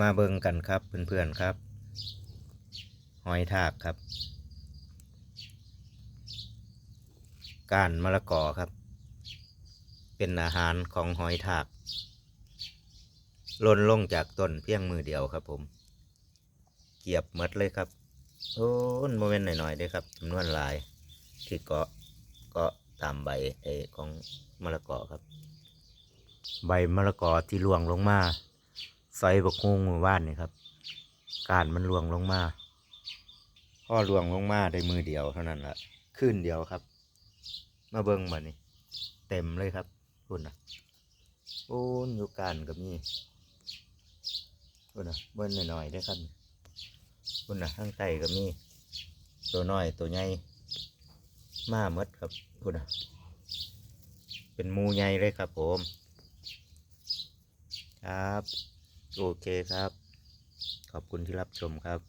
มาเบิ่งกันครับเพื่อนๆครับ หอยทากครับ กานมะละกอครับ เป็นอาหารของหอยทากล่นลงจากต้นเพียงมือเดียวครับผม เกียบหมดเลยครับโอ้นโมเมนต์หน่อยๆด้อครับจำนวนลายที่เกาะเกาะตามใบเอของมะละกอครับ ใบมะละกอที่ร่วงลงมา ใส่บกฮวงหมู่บ้านนี่ครับ การมันร่วงลงมาพ่อร่วงลงมาได้มือเดียวเท่านั้นละขึ้นเดียวครับ มาเบิ้งมานี่เต็มเลยครับคุณนะโอ้ยอยู่การก็มีคุณนะเบิ้งหน่อยๆได้ครับคุณนะข้างใต้ก็มีตัวน้อยตัวใหญ่มาหมดครับคุณนะเป็นมูใหญ่เลยครับผม ครับ โอเคครับ ขอบคุณที่รับชมครับ